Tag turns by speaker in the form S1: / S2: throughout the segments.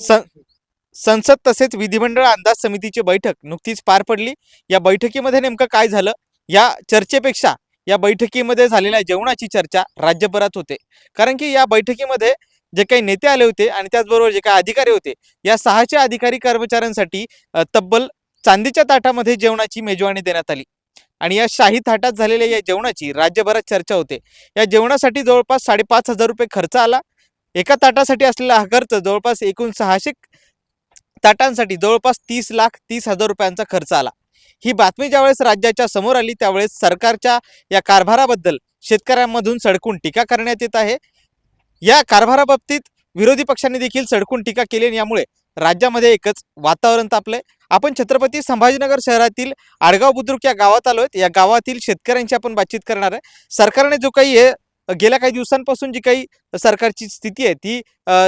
S1: सं संसद तसेच विधिमंडळ अंदाज समितीची बैठक नुकतीच पार पडली. या बैठकीमध्ये नेमकं काय झालं? या चर्चेपेक्षा या बैठकीमध्ये झालेल्या जेवणाची चर्चा राज्यभरात होते. कारण की या बैठकीमध्ये जे काही नेते आले होते आणि त्याचबरोबर जे काही अधिकारी होते या सहाशे अधिकारी कर्मचाऱ्यांसाठी तब्बल चांदीच्या ताटामध्ये जेवणाची मेजवानी देण्यात आली. आणि या शाही थाटात झालेल्या या जेवणाची राज्यभरात चर्चा होते. या जेवणासाठी जवळपास साडेपाच हजार रुपये खर्च आला. एका ताटासाठी असलेला हा खर्च जवळपास एकूण सहाशे ताटांसाठी जवळपास तीस लाख तीस हजार रुपयांचा खर्च आला. ही बातमी ज्यावेळेस राज्याच्या समोर आली त्यावेळेस सरकारच्या या कारभाराबद्दल शेतकऱ्यांमधून सडकून टीका करण्यात येत आहे. या कारभाराबाबतीत विरोधी पक्षांनी देखील सडकून टीका केली आणि यामुळे राज्यामध्ये एकच वातावरण तापलंय. आपण छत्रपती संभाजीनगर शहरातील आडगाव बुद्रुक या गावात आलो आलोय. या गावातील शेतकऱ्यांची आपण बातचीत करणार आहे. सरकारने जो काही हे गेल्या काही दिवसांपासून जी काही सरकारची स्थिती आहे ती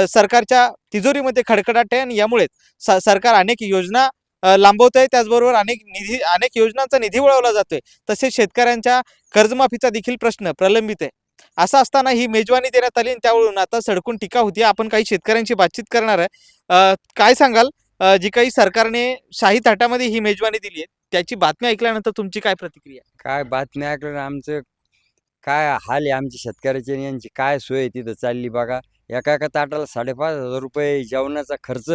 S1: सरकारच्या तिजोरीमध्ये खडखडाट आहे आणि यामुळे सरकार अनेक योजना लांबवत आहे त्याचबरोबर अनेक निधी अनेक योजनांचा निधी वळवला जातोय. तसेच शेतकऱ्यांच्या कर्जमाफीचा देखील प्रश्न प्रलंबित आहे. असं असताना ही मेजवानी देण्यात आली आणि त्यावरून आता सडकून टीका होती. आपण काही शेतकऱ्यांची बातचीत करणार आहे. काय सांगाल? जी काही सरकारने शाही थाटामध्ये ही मेजवानी दिली आहे त्याची बातमी ऐकल्यानंतर तुमची काय प्रतिक्रिया
S2: काय बातमी ऐकलं आमचं काय हाल आहे आमच्या शेतकऱ्याचे आणि यांची काय सोय आहे तिथं चालली बघा. एका एका ताटाला साडेपाच हजार रुपये जेवणाचा खर्च.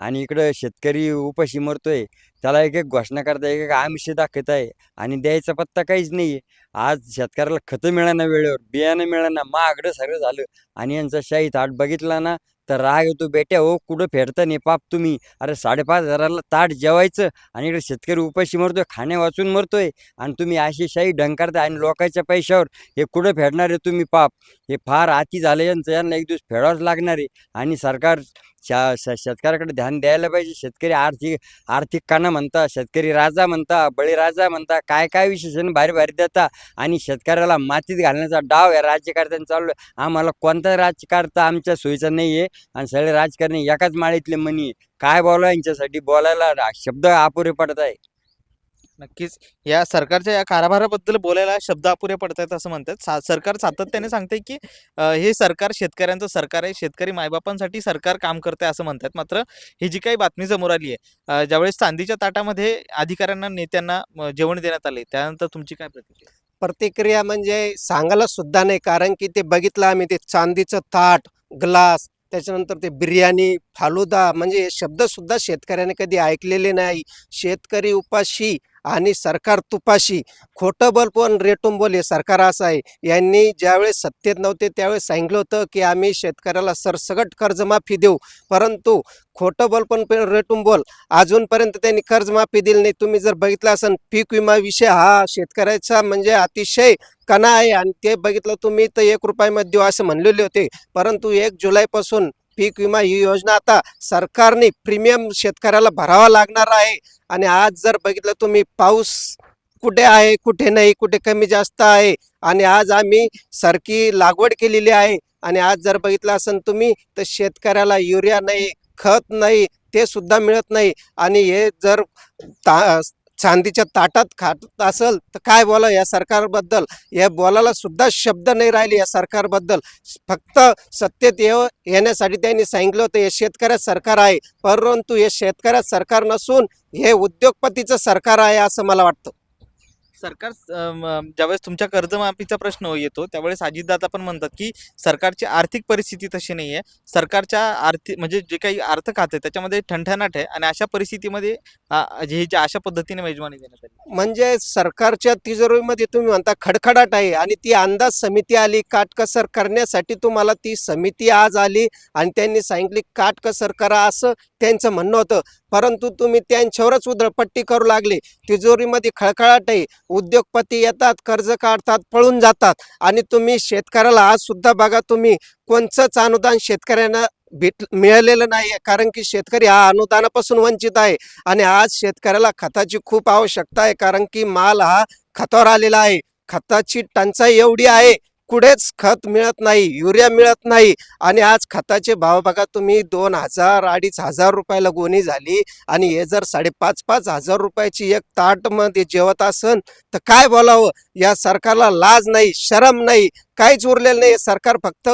S2: आणि इकडं शेतकरी उपाशी मरतोय. त्याला एक एक घोषणा करता एक एक आमिष दाखवत आहे आणि द्यायचा पत्ता काहीच नाही आहे आज शेतकऱ्याला खतं मिळाना वेळेवर बियाणं मिळाना महागडं सगळं झालं आणि यांचा शाही ताट बघितला ना तर राग येतो बेट्या हो कुठं फेडता नाही पाप तुम्ही. अरे साडेपाच हजाराला ताट जेवायचं आणि इकडे शेतकरी उपाशी मरतोय खाण्या वाचून मरतोय आणि तुम्ही अशी शाही ढंकारता आणि लोकांच्या पैशावर हे कुठं फेडणार आहे तुम्ही पाप? हे फार अति झालं यांचं यांना एक दिवस फेडावंच लागणार आहे. आणि सरकार शा श- शेतकऱ्याकडे ध्यान द्यायला पाहिजे. शेतकरी आर्थिक आर्थिक काना म्हणता शेतकरी राजा म्हणता बळीराजा म्हणता काय काय विशेषण भारी भारी देता आणि शेतकऱ्याला मातीत घालण्याचा डाव या राज्यकर्त्यांनी चालू आहे. आम्हाला कोणता राज्यकर्ता आमच्या सोयीचा नाही आहे आणि सगळे राजकारणी एकाच माळीतले मनी. काय बोला यांच्यासाठी? बोलायला शब्द अपुरे पडत आहे.
S1: नक्कीच. या सरकारच्या या कारभाराबद्दल बोलायला शब्द अपुरे पडत आहेत असं म्हणतात. सा- सरकार सातत्याने सांगते की हे सरकार शेतकऱ्यांचं सरकार आहे. शेतकरी मायबापांसाठी सरकार काम करते असं म्हणतात. मात्र ही जी काही बातमी समोर आली आहे ज्यावेळेस चांदीच्या ताटामध्ये अधिकाऱ्यांना नेत्यांना जेवण देण्यात आले त्यानंतर तुमची काय प्रतिक्रिया?
S3: प्रतिक्रिया म्हणजे सांगायला सुद्धा नाही. कारण की ते बघितलं आम्ही ते चांदीचं ताट ग्लास त्याच्यानंतर ते बिर्याणी फालुदा म्हणजे हे शब्दसुद्धा शेतकऱ्याने कधी ऐकलेले नाही. शेतकरी उपाशी आणि सरकार तुपाशी खोटं बल पण रेटून बोल हे सरकार असं आहे. यांनी ज्यावेळेस सत्तेत नव्हते त्यावेळेस सांगितलं होतं की आम्ही शेतकऱ्याला सरसगट कर्जमाफी देऊ. परंतु खोटं बल पण पे- रेटून बोल. अजूनपर्यंत त्यांनी कर्जमाफी दिली नाही. तुम्ही जर बघितलं असेल पीक विमा विषय हा शेतकऱ्याचा म्हणजे अतिशय कणा आहे. आणि ते बघितलं तुम्ही तर एक रुपयामध्ये देऊ असं म्हणलेले होते. परंतु एक जुलैपासून पीक विमा ही योजना आता सरकारने प्रीमियम शेतकऱ्याला भरावा लागणार आहे. आणि आज जर बघितलं तुम्ही पाऊस कुठे आहे कुठे नाही कुठे कमी जास्त आहे. आणि आज आम्ही सरकी लागवड केलेली आहे. आणि आज जर बघितलं असेल तुम्ही तर शेतकऱ्याला युरिया नाही खत नाही ते सुद्धा मिळत नाही. आणि हे जर ता चांदीच्या ताटात खात असेल तर काय बोला या सरकारबद्दल? या बोलायला सुद्धा शब्द नाही राहिले या सरकारबद्दल. फक्त सत्तेत येव येण्यासाठी त्यांनी सांगितलं होतं हे शेतकऱ्यात सरकार आहे. परंतु हे शेतकऱ्यात सरकार नसून हे उद्योगपतीचं सरकार आहे असं मला वाटतं.
S1: सरकार ज्यावेळेस तुमच्या कर्जमाफीचा प्रश्न येतो त्यावेळेस अजितदादा पण म्हणतात की सरकारची आर्थिक परिस्थिती तशी नाही आहे सरकारच्या आर्थिक म्हणजे जे काही अर्थ खाते आहे, त्याच्यामध्ये ठणठणाट आहे आणि अशा परिस्थितीमध्ये हे जे अशा पद्धतीने मेजवानी देण्यात आली.
S3: म्हणजे सरकारच्या तिजोरीमध्ये तुम्ही म्हणता खडखडाट आहे आणि ती अंदाज समिती आली काटकसर करण्यासाठी तुम्हाला ती समिती आज आली आणि त्यांनी सांगितली काटकसर करा असं त्यांचं म्हणणं होतं. परंतु तुम्ही त्यांच्यावरच उधळपट्टी करू लागले. तिजोरीमध्ये खळखळाट आहे. उद्योगपती येतात कर्ज काढतात पळून जातात. आणि तुम्ही शेतकऱ्याला आज सुद्धा बघा तुम्ही कोणचंच अनुदान शेतकऱ्यांना भेट मिळालेलं नाही आहे कारण की शेतकरी हा अनुदानापासून वंचित आहे. आणि आज शेतकऱ्याला खताची खूप आवश्यकता आहे. कारण की माल हा खतावर आलेला आहे. खताची टंचाई एवढी आहे कुठेच खत मिळत नाही युरिया मिळत नाही. आणि आज खताचे भाव बघा तुम्ही दोन हजार अडीच हजार रुपयाला गोणी झाली आणि हे जर साडेपाच पाच हजार रुपयाची एक ताटमध्ये जेवत असन तर काय बोलावं? या सरकारला लाज नाही शरम नाही काहीच उरलेलं नाही. सरकार फक्त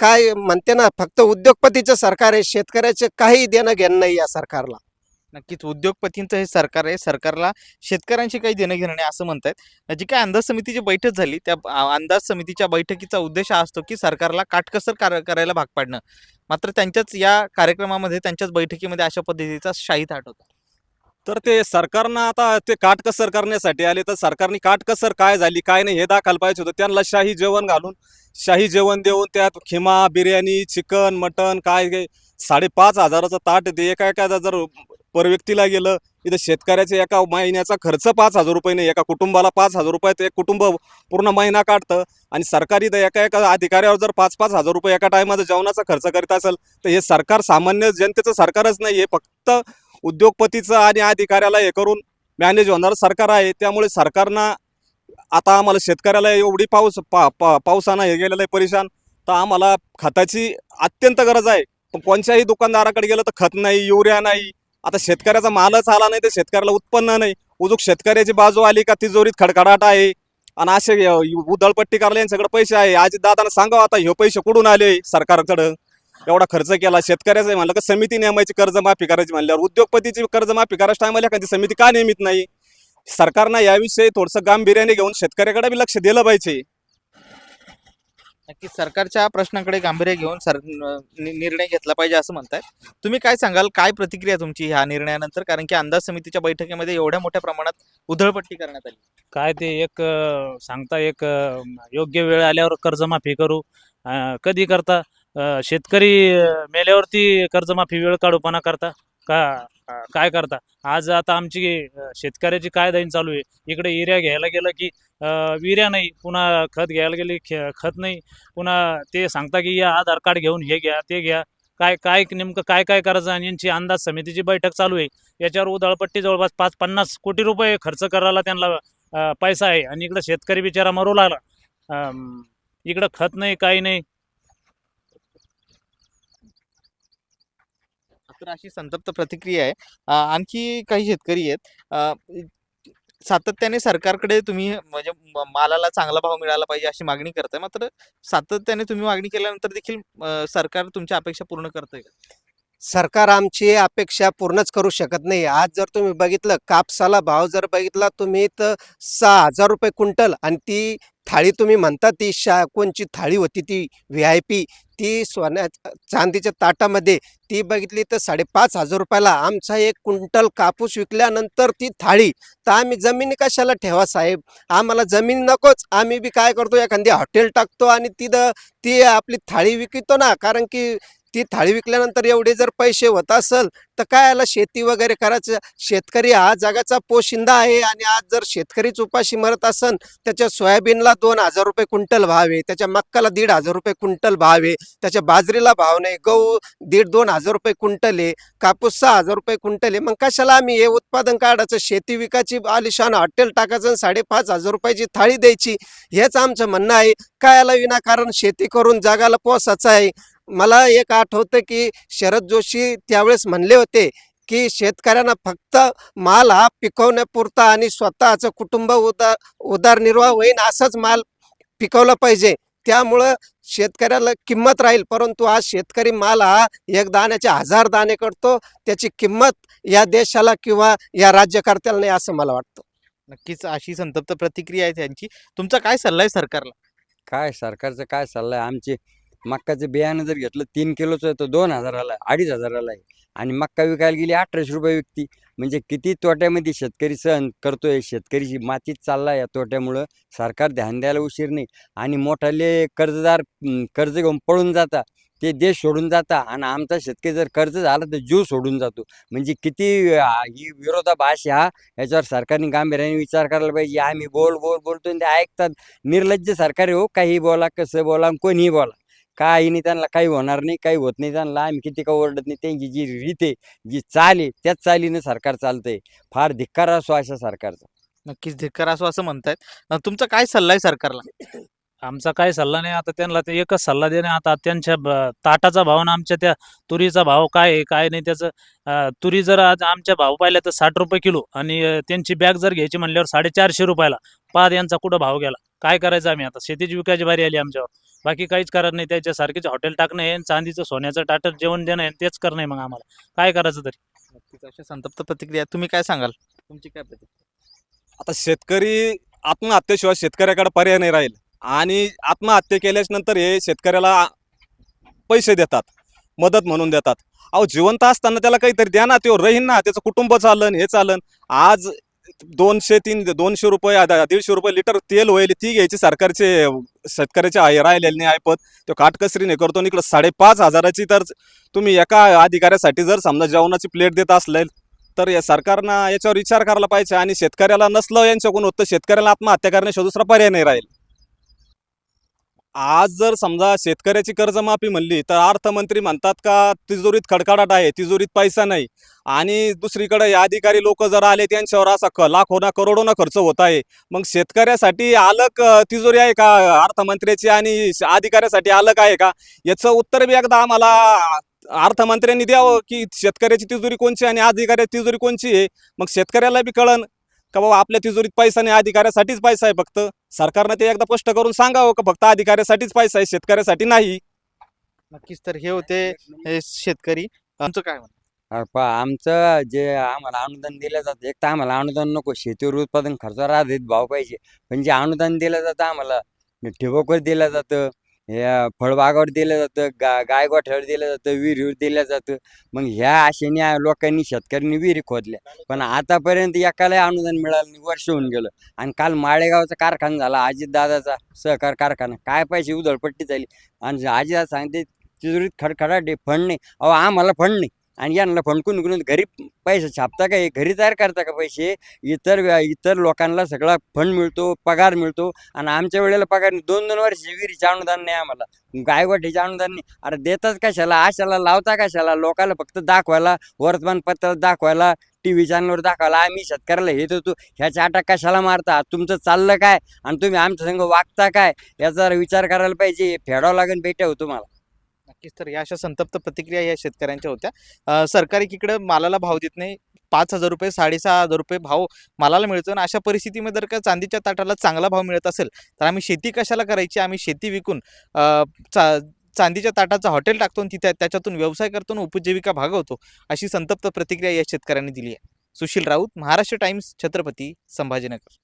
S3: काय म्हणते ना फक्त उद्योगपतीचं सरकार आहे शेतकऱ्याचे काही देणं घेणं नाही या सरकारला.
S1: नक्कीच. उद्योगपतींचं हे सरकार आहे. सरकारला शेतकऱ्यांशी काही देणं घेणं नाही असं म्हणतायत. जी काय अंदाज समितीची बैठक झाली. त्या अंदाज समितीच्या बैठकीचा उद्देश हा असतो की सरकारला काटकसर कार करायला भाग पाडणं. मात्र त्यांच्याच या कार्यक्रमामध्ये त्यांच्याच बैठकीमध्ये अशा पद्धतीचा शाही थाट होता.
S4: तर ते सरकारनं आता ते काटकसर करण्यासाठी आले. तर सरकारने काटकसर काय झाली काय नाही हे दाखल पाहिजे होतं. त्यांना शाही जेवण घालून शाही जेवण देऊन त्यात खिमा बिर्याणी चिकन मटन काय काय साडेपाच हजाराचं ताट ते एका एखादा जर पर व्यक्तीला गेलं इथं शेतकऱ्याचे एका महिन्याचा खर्च पाच हजार रुपये नाही एका कुटुंबाला पाच हजार रुपये ते कुटुंब पूर्ण महिना काढतं आणि सरकारी तर एका एका अधिकाऱ्यावर जर पाच पाच हजार रुपये एका टायमाचा जेवणाचा खर्च करीत असेल तर हे सरकार सामान्य जनतेचं सरकारच नाही हे फक्त उद्योगपतीचं आणि अधिकाऱ्याला हे करून मॅनेज होणारं सरकार आहे. त्यामुळे सरकारनं आता आम्हाला शेतकऱ्याला एवढी पाऊस पा पा पावसानं हे गेलेलं आहे परेशान तर आम्हाला खताची अत्यंत गरज आहे. पण कोणत्याही दुकानदाराकडे गेलं तर खत नाही युरिया नाही आता शेतकऱ्याचा मालच आला नाही तर शेतकऱ्याला उत्पन्न नाही. उजूक शेतकऱ्याची बाजू आली का तिजोरीत खडखडाट आहे? आणि असे उदळपट्टी करले करायला सगळं पैसे आहे. आजी दादांना सांगावं आता हे पैसे कुठून आले सरकारकडं? एवढा खर्च केला. शेतकऱ्याचं म्हणलं का समिती नेमायची कर्जमाफी करायची म्हणल्यावर उद्योगपतीची कर्जमाफी करायच्या टायमाला एखादी समिती का नेमित नाही? सरकारनं याविषयी थोडंसं गांभीर्याने घेऊन शेतकऱ्याकडे बी लक्ष दिलं पाहिजे.
S1: नक्की सरकारच्या प्रश्नाकडे गांभीर्य घेऊन सर नि- निर्णय घेतला पाहिजे असं म्हणतायत. तुम्ही काय सांगाल? काय प्रतिक्रिया तुमची ह्या निर्णयानंतर? कारण की अंदाज समितीच्या बैठकीमध्ये एवढ्या मोठ्या प्रमाणात उधळपट्टी करण्यात आली.
S5: काय ते एक अ, सांगता एक अ, योग्य वेळ आल्यावर कर्जमाफी करू. अ, कधी करता? अ, शेतकरी अ, मेल्यावरती कर्जमाफी वेळ काढूपणा करता? का अ, काय करता? आज आता आमची अ, शेतकऱ्याची काय दैन चालू आहे. इकडे एरिया घ्यायला गेलं की विर्या नाही पुन्हा खत घ्यायला गेले खत नाही. पुन्हा ते सांगता की या आधार कार्ड घेऊन हे घ्या ते घ्या. काय काय नेमकं काय काय करायचं आणि यांची अंदाज समितीची बैठक चालू आहे. याच्यावर उधळपट्टी जवळपास पाच पन्नास कोटी रुपये खर्च करायला त्यांना पैसा आहे. आणि इकडं शेतकरी बिचारा मरू लागला. इकडं खत नाही काही नाही.
S1: तर अशी संतप्त प्रतिक्रिया आहे. आणखी काही शेतकरी आहेत. सातत्याने सरकारकडे तुम्ही म्हणजे मालाला चांगला भाव मिळाला पाहिजे अशी मागणी करताय. मात्र सातत्याने तुम्ही मागणी केल्यानंतर देखील सरकार तुमच्या अपेक्षा पूर्ण करतंय का?
S3: सरकार आमची अपेक्षा पूर्णच करू शकत नाही. आज जर तुम्ही बघितलं कापसाला भाव जर बघितला तुम्ही तर सहा हजार रुपये क्विंटल आणि ती थाळी तुम्ही म्हणता ती शा कोणची थाळी होती ती व्ही आय पी ती सोन्या चांदीच्या ताटामध्ये ती बघितली तर साडेपाच हजार रुपयाला. आमचा एक क्विंटल कापूस विकल्यानंतर ती थाळी तर आम्ही जमिनी कशाला ठेवा साहेब? आम्हाला जमीन नकोच. आम्ही बी काय करतो एखादी हॉटेल टाकतो आणि तिथं ती आपली थाळी विकतो ना कारण की ती थाळी विकल्यानंतर एवढे जर पैसे होत असेल तर काय याला शेती वगैरे करायचं? शेतकरी हा जगाचा पोशिंदा आहे आणि आज जर शेतकरीच उपाशी मरत असन त्याच्या सोयाबीनला दोन हजार रुपये क्विंटल भाव आहे त्याच्या मक्काला दीड हजार रुपये क्विंटल भाव आहे त्याच्या बाजरीला भाव नाही गहू दीड दोन हजार रुपये क्विंटल आहे कापूस सहा हजार रुपये क्विंटल आहे मग कशाला आम्ही हे उत्पादन काढायचं? शेती विकायची आलिशान हॉटेल टाकायचं आणि साडेपाच हजार रुपयाची थाळी द्यायची? हेच आमचं म्हणणं आहे. काय याला विनाकारण शेती करून जगाला पोसायचं आहे? मला एक आठवतं की शरद जोशी त्यावेळेस म्हणले होते की शेतकऱ्यांना फक्त माल हा पिकवण्यापुरता आणि स्वतःचं कुटुंब उदार उदारनिर्वाह होईन असाच माल पिकवला पाहिजे. त्यामुळं शेतकऱ्याला किंमत राहील परंतु आज शेतकरी माल हा एक दाण्याचे हजार दाणे करतो त्याची किंमत या देशाला किंवा या राज्यकर्त्याला नाही असं मला वाटतं.
S1: नक्कीच अशी संतप्त प्रतिक्रिया आहे त्यांची. तुमचा काय सल्ला आहे सरकारला?
S2: काय सरकारचं काय चाललंय आमचे मक्काचं बियाणं जर घेतलं तीन किलोचं आहे तर दोन हजाराला आहे अडीच हजाराला आहे. आणि मक्का विकायला गेली अठराशे रुपये विकती. म्हणजे किती तोट्यामध्ये शेतकरी सहन करतोय शेतकरीची मातीत चालला या तोट्यामुळं सरकार ध्यान द्यायला उशीर नाही. आणि मोठाले कर्जदार कर्ज घेऊन पळून जाता ते देश सोडून जाता. आणि आमचा शेतकरी जर कर्ज झाला तर जीव सोडून जातो. म्हणजे किती ही विरोधाभास हा. याच्यावर सरकारने गांभीर्याने विचार करायला पाहिजे. आम्ही बोल बोल बोलतो आणि ते ऐकतात. निर्लज्ज सरकार हो. काही बोला कसं बोला आणि कोणीही बोला. काही नाही त्यांना काही होणार नाही काही होत नाही त्यांना. आम्ही किती का ओरडत नाही. त्यांची जी रीत आहे जी चाल आहे त्याच चालीनं सरकार चालतंय. फार धिक्कार असो अशा सरकारचा.
S1: नक्कीच धिक्कार असो असं म्हणतायत. तुमचा काय सल्ला आहे सरकारला?
S5: आमचा काय सल्ला नाही. आता त्यांना ते एकच सल्ला देणे आता त्यांच्या ताटाचा भाव आणि आमच्या त्या तुरीचा भाव काय आहे काय नाही त्याचं. तुरी जर आज आमच्या भाव पाहिल्या तर साठ रुपये किलो आणि त्यांची बॅग जर घ्यायची म्हणल्यावर साडेचारशे रुपयाला. पाद यांचा कुठं भाव गेला? काय करायचं आम्ही आता? शेतीची विकायची बारी आली आमच्यावर. बाकी काहीच करत नाही. त्याच्यासारखेच हॉटेल टाकणं आहे आणि चांदीचं सोन्याचं टाटर जेवण देणं आहे तेच करणं आहे मग आम्हाला. काय करायचं तरी?
S1: नक्कीच. अशा संतप्त प्रतिक्रिया. तुम्ही काय सांगाल? तुमची काय प्रतिक्रिया?
S4: आता शेतकरी आत्महत्येशिवाय शेतकऱ्याकडे पर्याय नाही राहील. आणि आत्महत्या केल्याच्यानंतर हे शेतकऱ्याला पैसे देतात. मदत म्हणून देतात. अहो जिवंत असताना त्याला काहीतरी द्या ना तो राहीन ना त्याचं कुटुंब चालन हे चालन. आज दोनशे तीन दोनशे रुपये दीडशे रुपये लिटर तेल होईल ती घ्यायची सरकारचे शेतकऱ्याचे आहे राहिलेले नाही ऐपत तो काटकसरीने करतो आणि इकडं साडेपाच हजाराची तर तुम्ही एका अधिकाऱ्यासाठी जर समजा जेवणाची प्लेट देत असेल तर या सरकारनं याच्यावर विचार करायला पाहिजे आणि शेतकऱ्याला नसलं यांच्याकडून होतं शेतकऱ्याला आत्महत्या करण्याशिवाय दुसरा पर्याय नाही राहील. आज जर समजा शेतकऱ्याची कर्जमाफी म्हणली तर अर्थमंत्री म्हणतात का तिजोरीत खडखडाट आहे तिजोरीत पैसा नाही. आणि दुसरीकडे हे अधिकारी लोक जर आले त्यांच्यावर असा क लाखोना करोडोना खर्च होत आहे. मग शेतकऱ्यासाठी अलग तिजोरी आहे का अर्थमंत्र्याची आणि अधिकाऱ्यासाठी अलग आहे का? याचं उत्तर बी एकदा आम्हाला अर्थमंत्र्यांनी द्यावं की शेतकऱ्याची तिजोरी कोणची आणि अधिकाऱ्याची तिजोरी कोणची आहे. मग शेतकऱ्याला बी कळन का बाबा आपल्या तिजोरीत पैसा नाही अधिकाऱ्यासाठीच पैसा आहे फक्त. सरकारनं ते एकदा स्पष्ट करून सांगावं का फक्त अधिकाऱ्यासाठीच पैसा आहे शेतकऱ्यासाठी नाही?
S1: नक्कीच तर हे होते हे शेतकरी. आमचं काय म्हणणं?
S2: पहा आमचं जे आम्हाला अनुदान दिलं जातं एक तर आम्हाला अनुदान नको शेतीवर उत्पादन खर्चावर आधारित भाव पाहिजे पण जे अनुदान दिलं जातं आम्हाला ठिबकवर दिलं जातं. या फळबागावर दिलं जातं गा गाय गोठ्यावर दिलं जातं विहिरीवर दिलं जातं. मग ह्या आशेने लोकांनी शेतकऱ्यांनी विहिरी खोदल्या. पण आतापर्यंत एकालाही अनुदान मिळालं नाही वर्ष होऊन गेलं. आणि काल माळेगावचा कारखाना झाला अजितदादाचा सहकार कारखाना. काय पैसे उधळपट्टी झाली. आणि अजितदादा सांगते तिजोरीत खडखडाटे फंड नाही. अहो आम्हाला फंड नाही. आणि यांना फंडकून निघून घरी पैसे छापता का हे? घरी तयार करता का पैसे? इतर इतर लोकांना सगळा फंड मिळतो पगार मिळतो आणि आमच्या वेळेला पगार दोन दोन वर्ष विहिरीचे अनुदान नाही आम्हाला. गायगोठीचे अनुदान नाही. अरे देतात कशाला? आशाला लावता कशाला? लोकांना फक्त दाखवायला वर्तमानपत्रात दाखवायला टी व्ही चॅनलवर दाखवायला. आम्ही शेतकऱ्याला हे देतो. ह्याच्या चाटा कशाला मारता? तुमचं चाललं काय? आणि तुम्ही आमच्या संग वागता काय? याचा विचार करायला पाहिजे. हे फेडावं लागेल भेटावं तुम्हाला.
S1: नक्कीच. तर या अशा संतप्त प्रतिक्रिया या शेतकऱ्यांच्या होत्या. सरकारी सरकार एकीकडे मालाला भाव देत नाही. पाच हजार रुपये साडेसहा हजार रुपये भाव मालाला मिळतो आणि अशा परिस्थितीमध्ये जर का चांदीच्या ताटाला चांगला भाव मिळत असेल तर आम्ही शेती कशाला करायची? आम्ही शेती विकून चा चांदीच्या ताटाचं हॉटेल टाकतो आणि तिथे त्याच्यातून व्यवसाय करतो आणि उपजीविका भागवतो अशी संतप्त प्रतिक्रिया या शेतकऱ्यांनी दिली आहे. सुशील राऊत महाराष्ट्र टाइम्स छत्रपती संभाजीनगर.